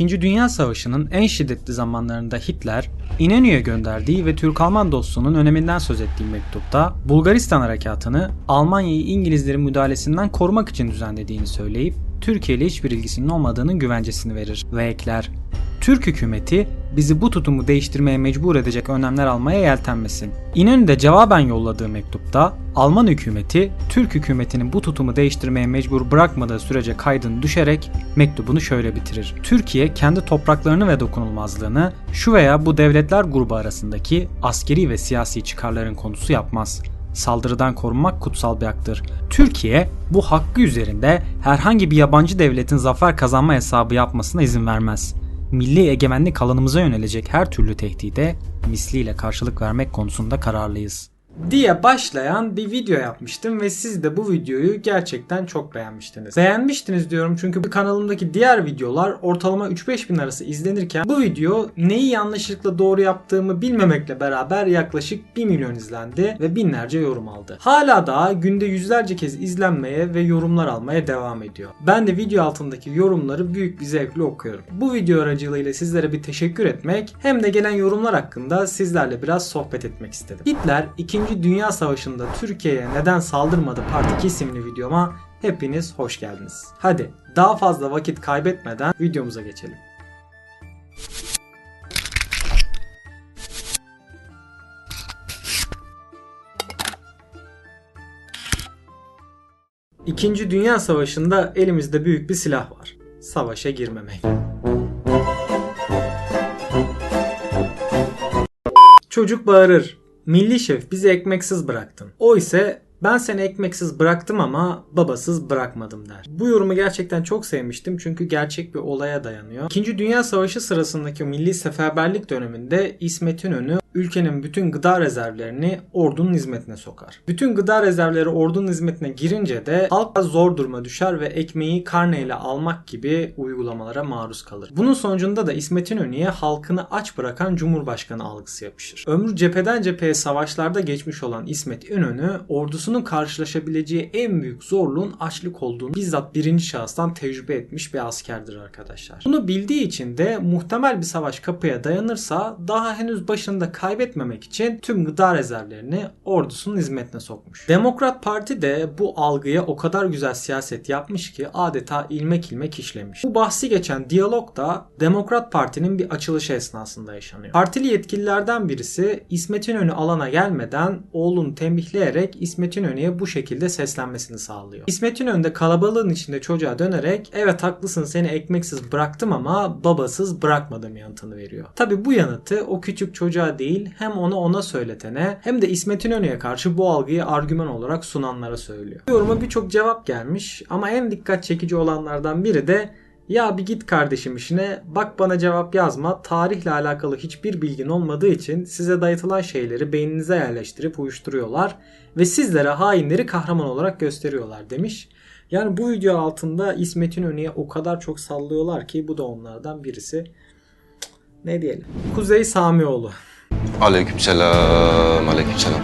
İkinci Dünya Savaşı'nın en şiddetli zamanlarında Hitler, İnönü'ye gönderdiği ve Türk-Alman dostluğunun öneminden söz ettiği mektupta Bulgaristan harekatını Almanya'yı İngilizlerin müdahalesinden korumak için düzenlediğini söyleyip Türkiye ile hiçbir ilgisinin olmadığının güvencesini verir ve ekler. Türk hükümeti bizi bu tutumu değiştirmeye mecbur edecek önlemler almaya yeltenmesin. İnönü'de cevaben yolladığı mektupta Alman hükümeti Türk hükümetinin bu tutumu değiştirmeye mecbur bırakmadığı sürece kaydını düşerek mektubunu şöyle bitirir. Türkiye kendi topraklarını ve dokunulmazlığını şu veya bu devletler grubu arasındaki askeri ve siyasi çıkarların konusu yapmaz saldırıdan korunmak kutsal bir haktır. Türkiye bu hakkı üzerinde herhangi bir yabancı devletin zafer kazanma hesabı yapmasına izin vermez milli egemenlik alanımıza yönelecek her türlü tehdide misliyle karşılık vermek konusunda kararlıyız diye başlayan bir video yapmıştım ve siz de bu videoyu gerçekten çok beğenmiştiniz. Beğenmiştiniz diyorum çünkü kanalımdaki diğer videolar ortalama 3-5 bin arası izlenirken bu video neyi yanlışlıkla doğru yaptığımı bilmemekle beraber yaklaşık 1 milyon izlendi ve binlerce yorum aldı. Hala daha günde yüzlerce kez izlenmeye ve yorumlar almaya devam ediyor. Ben de video altındaki yorumları büyük bir zevkle okuyorum. Bu video aracılığıyla sizlere bir teşekkür etmek hem de gelen yorumlar hakkında sizlerle biraz sohbet etmek istedim. Hitler 2. Dünya Savaşı'nda Türkiye'ye neden saldırmadı Part 2 isimli videoma hepiniz hoş geldiniz. Hadi daha fazla vakit kaybetmeden videomuza geçelim. İkinci Dünya Savaşı'nda elimizde büyük bir silah var. Savaşa girmemek. Çocuk bağırır. Milli şef bizi ekmeksiz bıraktın. O ise ben seni ekmeksiz bıraktım ama babasız bırakmadım der. Bu yorumu gerçekten çok sevmiştim çünkü gerçek bir olaya dayanıyor. İkinci Dünya Savaşı sırasındaki milli seferberlik döneminde İsmet İnönü ülkenin bütün gıda rezervlerini ordunun hizmetine sokar. Bütün gıda rezervleri ordunun hizmetine girince de halk zor duruma düşer ve ekmeği karneyle almak gibi uygulamalara maruz kalır. Bunun sonucunda da İsmet İnönü'ye halkını aç bırakan Cumhurbaşkanı algısı yapışır. Ömrü cepheden cepheye savaşlarda geçmiş olan İsmet İnönü ordusunun karşılaşabileceği en büyük zorluğun açlık olduğunu bizzat birinci şahıstan tecrübe etmiş bir askerdir arkadaşlar. Bunu bildiği için de muhtemel bir savaş kapıya dayanırsa daha henüz başında kaybetmemek için tüm gıda rezervlerini ordusunun hizmetine sokmuş. Demokrat Parti de bu algıya o kadar güzel siyaset yapmış ki adeta ilmek ilmek işlemiş. Bu bahsi geçen diyalog da Demokrat Parti'nin bir açılışı esnasında yaşanıyor. Partili yetkililerden birisi İsmet İnönü alana gelmeden oğlunu tembihleyerek İsmet İnönü'ye bu şekilde seslenmesini sağlıyor. İsmet İnönü kalabalığın içinde çocuğa dönerek evet haklısın seni ekmeksiz bıraktım ama babasız bırakmadım yanıtını veriyor. Tabi bu yanıtı o küçük çocuğa değil hem onu ona söyletene hem de İsmet İnönü'ye karşı bu algıyı argüman olarak sunanlara söylüyor. Bu yoruma birçok cevap gelmiş ama en dikkat çekici olanlardan biri de ya bir git kardeşim işine bak bana cevap yazma tarihle alakalı hiçbir bilgin olmadığı için size dayatılan şeyleri beyninize yerleştirip uyuşturuyorlar ve sizlere hainleri kahraman olarak gösteriyorlar demiş. Yani bu video altında İsmet İnönü'ye o kadar çok sallıyorlar ki bu da onlardan birisi. Ne diyelim. Kuzey Samioğlu. Aleykümselam, aleykümselam.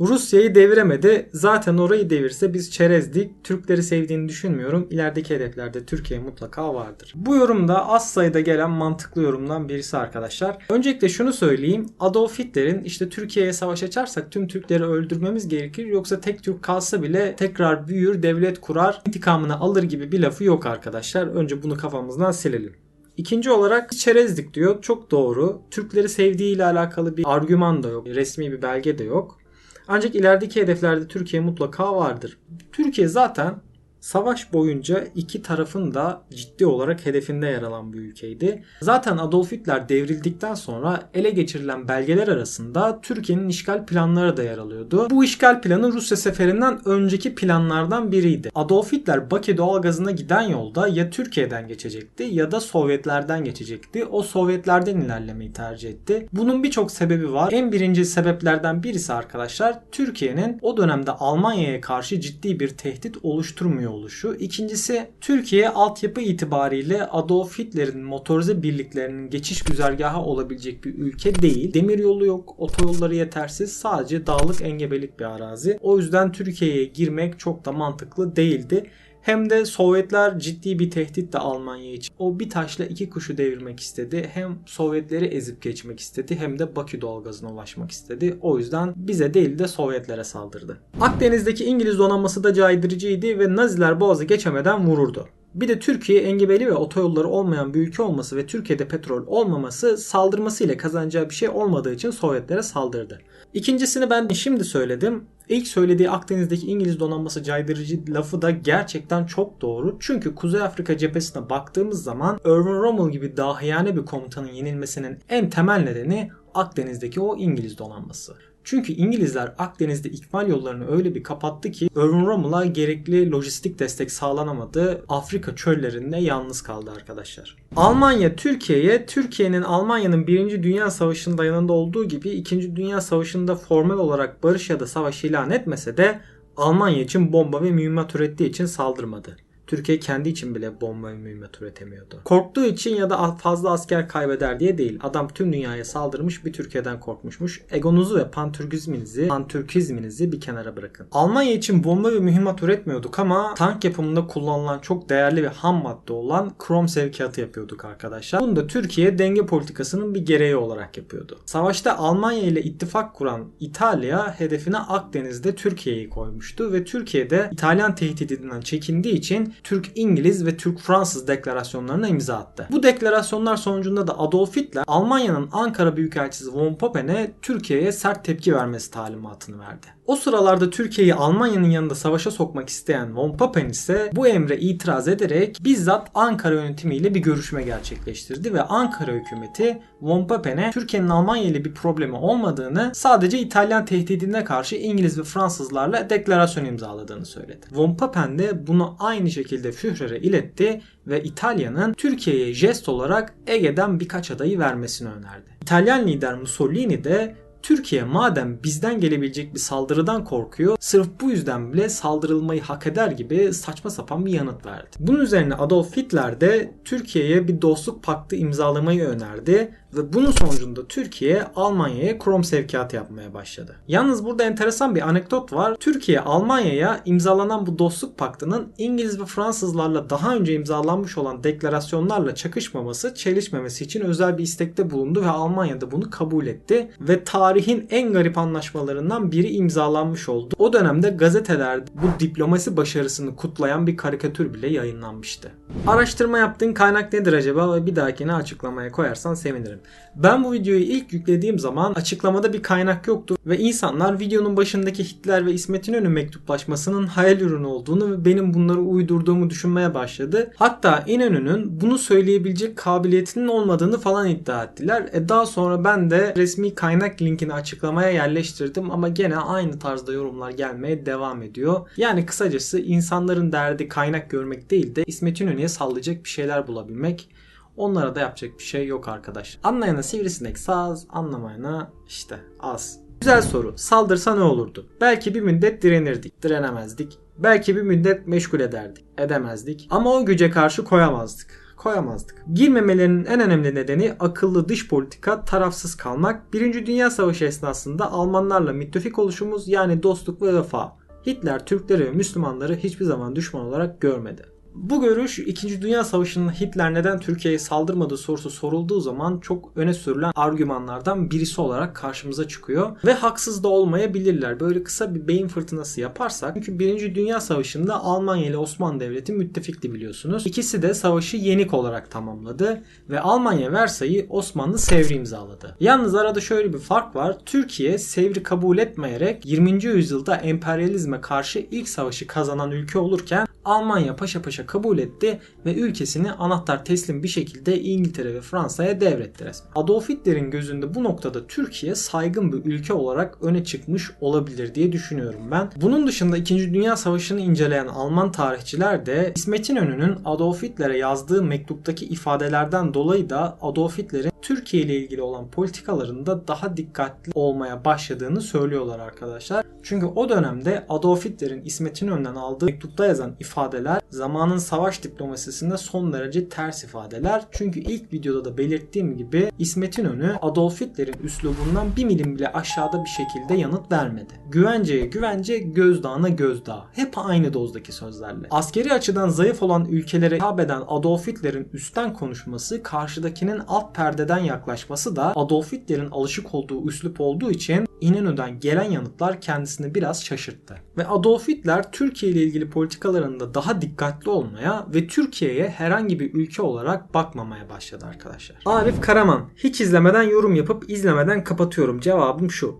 Rusya'yı deviremedi. Zaten orayı devirse biz çerezdik. Türkleri sevdiğini düşünmüyorum. İlerideki hedeflerde Türkiye mutlaka vardır. Bu yorumda az sayıda gelen mantıklı yorumdan birisi arkadaşlar. Öncelikle şunu söyleyeyim. Adolf Hitler'in işte Türkiye'ye savaş açarsak tüm Türkleri öldürmemiz gerekir. Yoksa tek Türk kalsa bile tekrar büyür, devlet kurar, intikamını alır gibi bir lafı yok arkadaşlar. Önce bunu kafamızdan silelim. İkinci olarak çerezdik diyor. Çok doğru. Türkleri sevdiği ile alakalı bir argüman da yok. Resmi bir belge de yok. Ancak ilerideki hedeflerde Türkiye mutlaka vardır. Türkiye zaten savaş boyunca iki tarafın da ciddi olarak hedefinde yer alan bir ülkeydi. Zaten Adolf Hitler devrildikten sonra ele geçirilen belgeler arasında Türkiye'nin işgal planları da yer alıyordu. Bu işgal planı Rusya seferinden önceki planlardan biriydi. Adolf Hitler Bakü doğalgazına giden yolda ya Türkiye'den geçecekti ya da Sovyetlerden geçecekti. O Sovyetlerden ilerlemeyi tercih etti. Bunun birçok sebebi var. En birinci sebeplerden birisi arkadaşlar Türkiye'nin o dönemde Almanya'ya karşı ciddi bir tehdit oluşturmuyor oluşu. İkincisi Türkiye altyapı itibariyle Adolf Hitler'in motorize birliklerinin geçiş güzergahı olabilecek bir ülke değil. Demiryolu yok, otoyolları yetersiz. Sadece dağlık engebelik bir arazi. O yüzden Türkiye'ye girmek çok da mantıklı değildi. Hem de Sovyetler ciddi bir tehdit de Almanya için. O bir taşla iki kuşu devirmek istedi. Hem Sovyetleri ezip geçmek istedi hem de Bakü doğalgazına ulaşmak istedi. O yüzden bize değil de Sovyetlere saldırdı. Akdeniz'deki İngiliz donanması da caydırıcıydı ve Naziler boğazı geçemeden vururdu. Bir de Türkiye engebeli ve otoyolları olmayan bir ülke olması ve Türkiye'de petrol olmaması saldırmasıyla kazanacağı bir şey olmadığı için Sovyetlere saldırdı. İkincisini ben şimdi söyledim. İlk söylediği Akdeniz'deki İngiliz donanması caydırıcı lafı da gerçekten çok doğru. Çünkü Kuzey Afrika cephesine baktığımız zaman Irvin Rommel gibi dahiyane bir komutanın yenilmesinin en temel nedeni Akdeniz'deki o İngiliz donanması. Çünkü İngilizler Akdeniz'de ikmal yollarını öyle bir kapattı ki Irvin Rommel'a gerekli lojistik destek sağlanamadı. Afrika çöllerinde yalnız kaldı arkadaşlar. Almanya Türkiye'ye Türkiye'nin Almanya'nın 1. Dünya Savaşı'nda yanında olduğu gibi 2. Dünya Savaşı'nda formal olarak barış ya da savaş ilan etmese de Almanya için bomba ve mühimmat ürettiği için saldırmadı. Türkiye kendi için bile bomba ve mühimmat üretemiyordu. Korktuğu için ya da fazla asker kaybeder diye değil. Adam tüm dünyaya saldırmış bir Türkiye'den korkmuşmuş. Egonuzu ve pantürkizminizi, pantürkizminizi bir kenara bırakın. Almanya için bomba ve mühimmat üretmiyorduk ama tank yapımında kullanılan çok değerli ve ham madde olan krom sevkiyatı yapıyorduk arkadaşlar. Bunu da Türkiye denge politikasının bir gereği olarak yapıyordu. Savaşta Almanya ile ittifak kuran İtalya hedefine Akdeniz'de Türkiye'yi koymuştu ve Türkiye'de İtalyan tehdidinden çekindiği için Türk İngiliz ve Türk Fransız deklarasyonlarına imza attı. Bu deklarasyonlar sonucunda da Adolf Hitler Almanya'nın Ankara Büyükelçisi von Poppen'e Türkiye'ye sert tepki vermesi talimatını verdi. O sıralarda Türkiye'yi Almanya'nın yanında savaşa sokmak isteyen von Papen ise bu emre itiraz ederek bizzat Ankara yönetimiyle bir görüşme gerçekleştirdi ve Ankara hükümeti von Papen'e Türkiye'nin Almanya ile bir problemi olmadığını sadece İtalyan tehdidine karşı İngiliz ve Fransızlarla deklarasyon imzaladığını söyledi. Von Papen de bunu aynı şekilde Führer'e iletti ve İtalya'nın Türkiye'ye jest olarak Ege'den birkaç adayı vermesini önerdi. İtalyan lider Mussolini de Türkiye madem bizden gelebilecek bir saldırıdan korkuyor, sırf bu yüzden bile saldırılmayı hak eder gibi saçma sapan bir yanıt verdi. Bunun üzerine Adolf Hitler de Türkiye'ye bir dostluk paktı imzalamayı önerdi ve bunun sonucunda Türkiye Almanya'ya krom sevkiyatı yapmaya başladı. Yalnız burada enteresan bir anekdot var. Türkiye Almanya'ya imzalanan bu dostluk paktının İngiliz ve Fransızlarla daha önce imzalanmış olan deklarasyonlarla çakışmaması, çelişmemesi için özel bir istekte bulundu ve Almanya da bunu kabul etti ve tarihin en garip anlaşmalarından biri imzalanmış oldu. O dönemde gazetelerde bu diplomasi başarısını kutlayan bir karikatür bile yayınlanmıştı. Araştırma yaptığın kaynak nedir acaba ve bir dahakine açıklamaya koyarsan sevinirim. Ben bu videoyu ilk yüklediğim zaman açıklamada bir kaynak yoktu ve insanlar videonun başındaki Hitler ve İsmet İnönü mektuplaşmasının hayal ürünü olduğunu ve benim bunları uydurduğumu düşünmeye başladı. Hatta İnönü'nün bunu söyleyebilecek kabiliyetinin olmadığını falan iddia ettiler. E daha sonra ben de resmi kaynak linkini açıklamaya yerleştirdim ama gene aynı tarzda yorumlar gelmeye devam ediyor. Yani kısacası insanların derdi kaynak görmek değil de İsmet İnönü'ye sallayacak bir şeyler bulabilmek. Onlara da yapacak bir şey yok arkadaş. Anlayana sivrisinek saz, anlamayana işte az. Güzel soru. Saldırsa ne olurdu? Belki bir müddet direnirdik, direnemezdik. Belki bir müddet meşgul ederdik, edemezdik. Ama o güce karşı koyamazdık koyamazdık. Girmemelerinin en önemli nedeni akıllı dış politika, tarafsız kalmak. Birinci Dünya Savaşı esnasında Almanlarla müttefik oluşumuz yani dostluk ve vefa. Hitler Türkleri ve Müslümanları hiçbir zaman düşman olarak görmedi. Bu görüş 2. Dünya Savaşı'nın Hitler neden Türkiye'ye saldırmadığı sorusu sorulduğu zaman çok öne sürülen argümanlardan birisi olarak karşımıza çıkıyor. Ve haksız da olmayabilirler. Böyle kısa bir beyin fırtınası yaparsak. Çünkü 1. Dünya Savaşı'nda Almanya ile Osmanlı Devleti müttefikti biliyorsunuz. İkisi de savaşı yenik olarak tamamladı. Ve Almanya Versay'ı Osmanlı Sevri imzaladı. Yalnız arada şöyle bir fark var. Türkiye Sevri kabul etmeyerek 20. yüzyılda emperyalizme karşı ilk savaşı kazanan ülke olurken Almanya paşa paşa kabul etti ve ülkesini anahtar teslim bir şekilde İngiltere ve Fransa'ya devretti resmen. Adolf Hitler'in gözünde bu noktada Türkiye saygın bir ülke olarak öne çıkmış olabilir diye düşünüyorum ben. Bunun dışında 2. Dünya Savaşı'nı inceleyen Alman tarihçiler de İsmet İnönü'nün Adolf Hitler'e yazdığı mektuptaki ifadelerden dolayı da Adolf Hitler'in Türkiye ile ilgili olan politikalarında daha dikkatli olmaya başladığını söylüyorlar arkadaşlar. Çünkü o dönemde Adolf Hitler'in İsmet İnönü'nden aldığı mektupta yazan ifade ifadeler zamanın savaş diplomasisinde son derece ters ifadeler. Çünkü ilk videoda da belirttiğim gibi İsmet İnönü Adolf Hitler'in üslubundan bir milim bile aşağıda bir şekilde yanıt vermedi. Güvenceye güvence, gözdağına gözdağı. Hep aynı dozdaki sözlerle. Askeri açıdan zayıf olan ülkelere hitap eden Adolf Hitler'in üstten konuşması, karşıdakinin alt perdeden yaklaşması da Adolf Hitler'in alışık olduğu üslup olduğu için İnönü'den gelen yanıtlar kendisini biraz şaşırttı. Ve Adolf Hitler Türkiye ile ilgili politikalarında daha dikkatli olmaya ve Türkiye'ye herhangi bir ülke olarak bakmamaya başladı arkadaşlar. Arif Karaman hiç izlemeden yorum yapıp izlemeden kapatıyorum. Cevabım şu.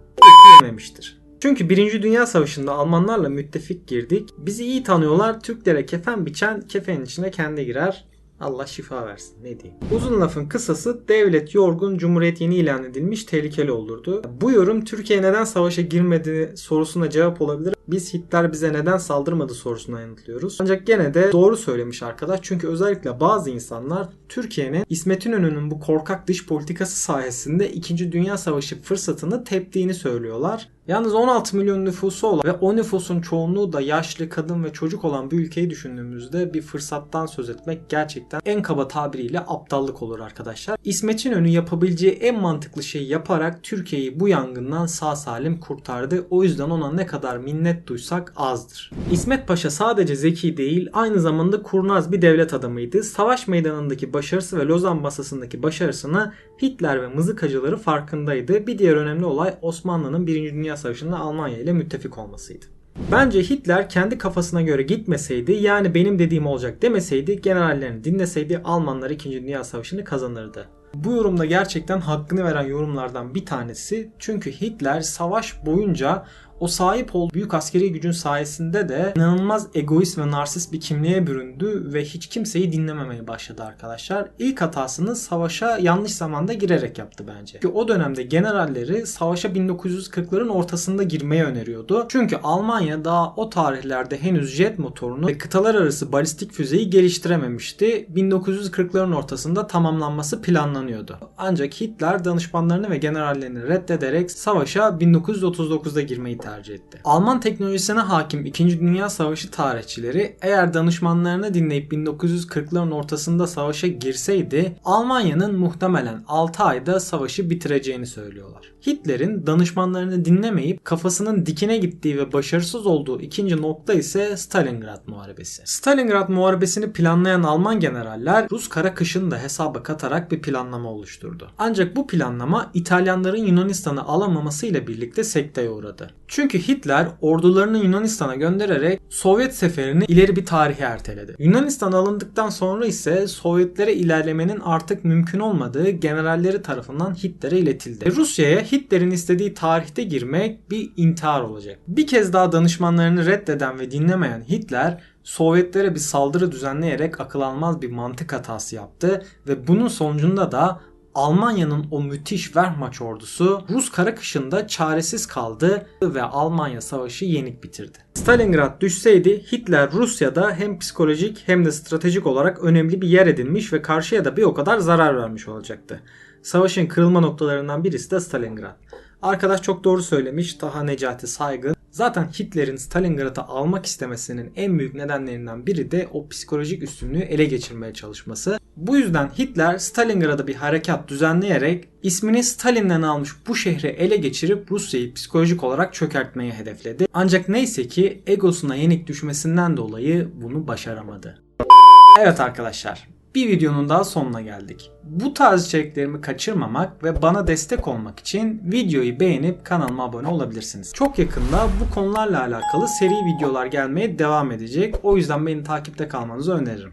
Yememiştir. Çünkü 1. Dünya Savaşı'nda Almanlarla müttefik girdik. Bizi iyi tanıyorlar. Türklere kefen biçen kefenin içine kendi girer. Allah şifa versin ne diyeyim. Uzun lafın kısası devlet yorgun cumhuriyet yeni ilan edilmiş tehlikeli olurdu. Bu yorum Türkiye neden savaşa girmedi sorusuna cevap olabilir. Biz Hitler bize neden saldırmadı sorusuna yanıtlıyoruz. Ancak gene de doğru söylemiş arkadaş. Çünkü özellikle bazı insanlar Türkiye'nin İsmet İnönü'nün bu korkak dış politikası sayesinde 2. Dünya Savaşı fırsatını teptiğini söylüyorlar. Yalnız 16 milyon nüfusu olan ve o nüfusun çoğunluğu da yaşlı, kadın ve çocuk olan bir ülkeyi düşündüğümüzde bir fırsattan söz etmek gerçekten en kaba tabiriyle aptallık olur arkadaşlar. İsmet İnönü yapabileceği en mantıklı şeyi yaparak Türkiye'yi bu yangından sağ salim kurtardı. O yüzden ona ne kadar minnet duysak azdır. İsmet Paşa sadece zeki değil, aynı zamanda kurnaz bir devlet adamıydı. Savaş meydanındaki başarısı ve Lozan masasındaki başarısını Hitler ve mızıkacıları farkındaydı. Bir diğer önemli olay Osmanlı'nın 1. Dünya Savaşı'nda Almanya ile müttefik olmasıydı. Bence Hitler kendi kafasına göre gitmeseydi yani benim dediğim olacak demeseydi generallerini dinleseydi Almanlar 2. Dünya Savaşı'nı kazanırdı. Bu yorumda gerçekten hakkını veren yorumlardan bir tanesi. Çünkü Hitler savaş boyunca o sahip olduğu büyük askeri gücün sayesinde de inanılmaz egoist ve narsist bir kimliğe büründü ve hiç kimseyi dinlememeye başladı arkadaşlar. İlk hatasını savaşa yanlış zamanda girerek yaptı bence. Çünkü o dönemde generalleri savaşa 1940'ların ortasında girmeye öneriyordu. Çünkü Almanya daha o tarihlerde henüz jet motorunu ve kıtalar arası balistik füzeyi geliştirememişti. 1940'ların ortasında tamamlanması planlanıyordu. Ancak Hitler danışmanlarını ve generallerini reddederek savaşa 1939'da girmeyi tercih etti. Alman teknolojisine hakim 2. Dünya Savaşı tarihçileri eğer danışmanlarını dinleyip 1940'ların ortasında savaşa girseydi Almanya'nın muhtemelen 6 ayda savaşı bitireceğini söylüyorlar. Hitler'in danışmanlarını dinlemeyip kafasının dikine gittiği ve başarısız olduğu ikinci nokta ise Stalingrad Muharebesi. Stalingrad Muharebesini planlayan Alman generaller Rus kara kışını da hesaba katarak bir planlama oluşturdu. Ancak bu planlama İtalyanların Yunanistan'ı alamaması ile birlikte sekteye uğradı. Çünkü Hitler ordularını Yunanistan'a göndererek Sovyet seferini ileri bir tarihe erteledi. Yunanistan alındıktan sonra ise Sovyetlere ilerlemenin artık mümkün olmadığı generalleri tarafından Hitler'e iletildi. Rusya'ya Hitler'in istediği tarihte girmek bir intihar olacak. Bir kez daha danışmanlarını reddeden ve dinlemeyen Hitler Sovyetlere bir saldırı düzenleyerek akıl almaz bir mantık hatası yaptı ve bunun sonucunda da Almanya'nın o müthiş Wehrmacht ordusu Rus kara kışında çaresiz kaldı ve Almanya savaşı yenik bitirdi. Stalingrad düşseydi Hitler Rusya'da hem psikolojik hem de stratejik olarak önemli bir yer edinmiş ve karşıya da bir o kadar zarar vermiş olacaktı. Savaşın kırılma noktalarından birisi de Stalingrad. Arkadaş çok doğru söylemiş. Taha Necati Saygın. Zaten Hitler'in Stalingrad'ı almak istemesinin en büyük nedenlerinden biri de o psikolojik üstünlüğü ele geçirmeye çalışması. Bu yüzden Hitler Stalingrad'a bir harekat düzenleyerek ismini Stalin'den almış bu şehri ele geçirip Rusya'yı psikolojik olarak çökertmeyi hedefledi. Ancak neyse ki egosuna yenik düşmesinden dolayı bunu başaramadı. Evet arkadaşlar bir videonun daha sonuna geldik. Bu tarz içeriklerimi kaçırmamak ve bana destek olmak için videoyu beğenip kanalıma abone olabilirsiniz. Çok yakında bu konularla alakalı seri videolar gelmeye devam edecek. O yüzden beni takipte kalmanızı öneririm.